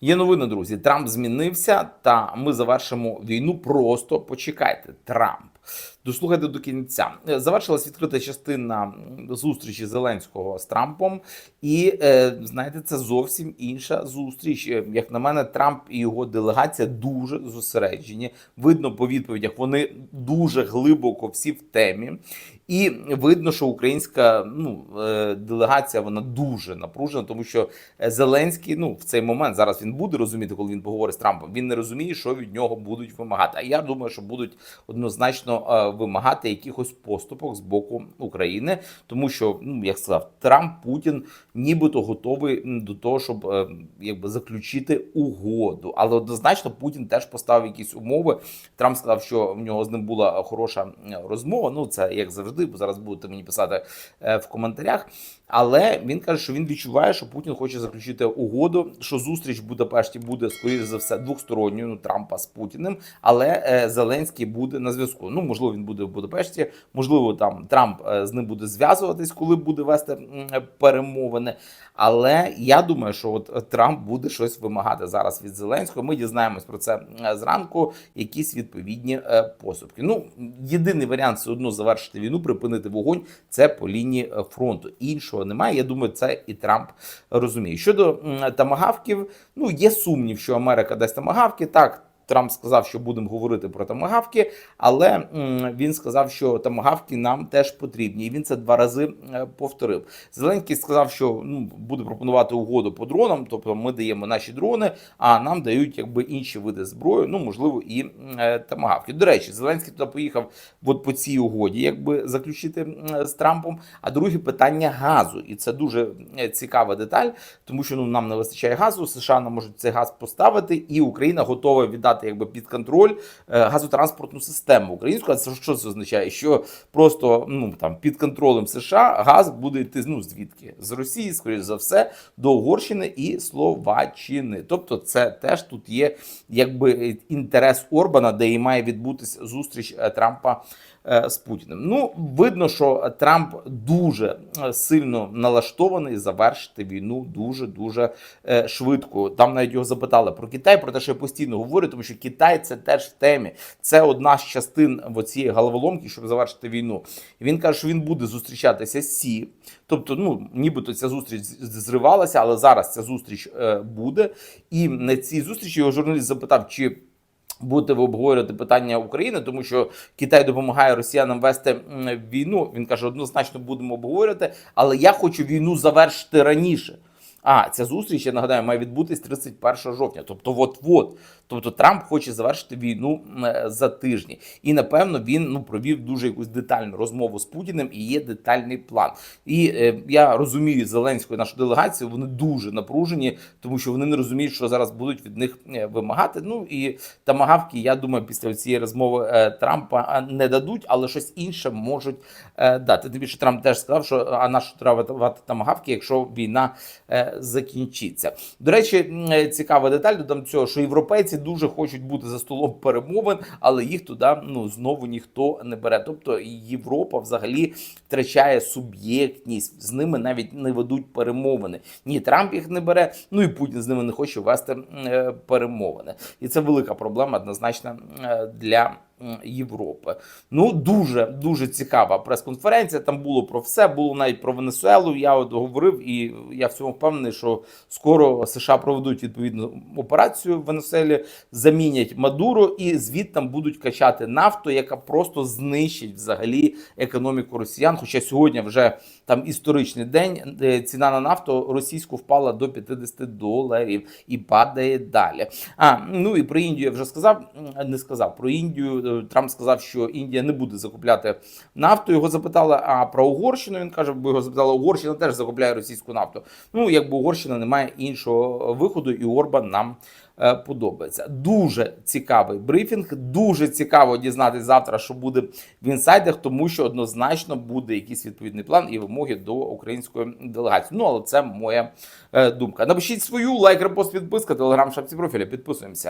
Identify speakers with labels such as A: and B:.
A: Є новини, друзі. Трамп змінився, та ми завершимо війну. Просто почекайте. Трамп. Дослухайте до кінця. Завершилась відкрита частина зустрічі Зеленського з Трампом, і е, знаєте, це зовсім інша зустріч. Е, Як на мене, Трамп і його делегація дуже зосереджені. Видно по відповідях, вони дуже глибоко всі в темі. І видно, що українська ну е, делегація вона дуже напружена, тому що е, Зеленський ну в цей момент зараз він буде розуміти, коли він поговорить з Трампом. Він не розуміє, що від нього будуть вимагати. А я думаю, що будуть однозначно е, вимагати якихось поступок з боку України, тому що ну як сказав Трамп, Путін нібито готовий до того, щоб якби заключити угоду. Але однозначно Путін теж поставив якісь умови. Трамп сказав, що в нього з ним була хороша розмова. Ну це як завжди, бо зараз будете мені писати е, в коментарях. Але він каже, що він відчуває, що Путін хоче заключити угоду, що зустріч в Будапешті буде скоріше за все двосторонньою, ну Трампа з Путіним, але е, Зеленський буде на зв'язку. Ну можливо, він буде в Будапешті, можливо, там Трамп е, з ним буде зв'язуватись, коли буде вести перемовини. Але я думаю, що от Трамп буде щось вимагати зараз від Зеленського. Ми дізнаємось про це зранку. Якісь відповідні поступки. Ну єдиний варіант все одно завершити війну, припинити вогонь. Це по лінії е, фронту. Іншого немає. Я думаю, це і Трамп розуміє. Щодо тамагавків, ну є сумнів, що Америка дасть тамагавки. Так. Трамп сказав, що будемо говорити про тамагавки, але він сказав, що тамагавки нам теж потрібні, і він це два рази е, повторив. Зеленський сказав, що ну буде пропонувати угоду по дронам, тобто ми даємо наші дрони, а нам дають якби інші види зброї, ну можливо, і е, тамагавки. До речі, Зеленський туди поїхав от по цій угоді, якби заключити з Трампом. А друге питання газу, і це дуже е, цікава деталь, тому що ну нам не вистачає газу. США нам можуть цей газ поставити, і Україна готова віддати якби під контроль е, газотранспортну систему українську. А це що це означає? Що просто ну там під контролем США газ буде йти ну звідки з Росії, скоріш за все, до Угорщини і Словаччини. Тобто, це теж тут є якби інтерес Орбана, де і має відбутись зустріч е, Трампа з Путіним. Ну, видно, що Трамп дуже е, сильно налаштований завершити війну дуже дуже е, швидко. Там навіть його запитали про Китай, про те, що я постійно говорю, тому що Китай це теж в темі. Це одна з частин в цієї головоломки, щоб завершити війну. Він каже, що він буде зустрічатися з Сі. Тобто, ну нібито ця зустріч зривалася, але зараз ця зустріч е, буде. І на цій зустрічі його журналіст запитав, чи будете ви обговорювати питання України, тому що Китай допомагає росіянам вести війну. Він каже, однозначно будемо обговорювати, але я хочу війну завершити раніше. А ця зустріч, я нагадаю, має відбутись 31 жовтня. Тобто, от-от. Тобто Трамп хоче завершити війну е, за тижні. І напевно він ну провів дуже якусь детальну розмову з Путіним і є детальний план. І е, я розумію Зеленську нашу делегацію. Вони дуже напружені, тому що вони не розуміють, що зараз будуть від них е, вимагати. Ну і тамагавки, я думаю, після цієї розмови е, Трампа е, не дадуть, але щось інше можуть е, дати. Тим більше Трамп теж сказав, що а на що треба давати тамагавки, якщо війна е, закінчиться. До речі, е, цікава деталь додам цього, що європейці дуже хочуть бути за столом перемовин, але їх туди ну знову ніхто не бере. Тобто Європа взагалі втрачає суб'єктність, з ними навіть не ведуть перемовини. Ні, Трамп їх не бере, ну і Путін з ними не хоче вести е, перемовини. І це велика проблема однозначно е, для. М, Європи. Ну дуже дуже цікава прес-конференція. Там було про все, було навіть про Венесуелу. Я от говорив, і я в цьому впевнений, що скоро США проведуть відповідну операцію в Венесуелі, замінять Мадуро і звідтам будуть качати нафту, яка просто знищить взагалі економіку росіян. Хоча сьогодні вже там історичний день, ціна на нафту російську впала до 50 доларів і падає далі. А ну і про Індію я вже сказав. Не сказав про Індію. Трамп сказав, що Індія не буде закупляти нафту. Його запитали. А про Угорщину він каже, бо його запитали, Угорщина теж закупляє російську нафту. Ну якби Угорщина не має іншого виходу, і Орбан нам. е, Подобається дуже цікавий брифінг. Дуже цікаво дізнатися завтра, що буде в інсайдах, тому що однозначно буде якийсь відповідний план і вимоги до української делегації. Ну але це моя е, думка. Напишіть свою лайк, репост, підписка, телеграм, шапці профіля. Підписуємося.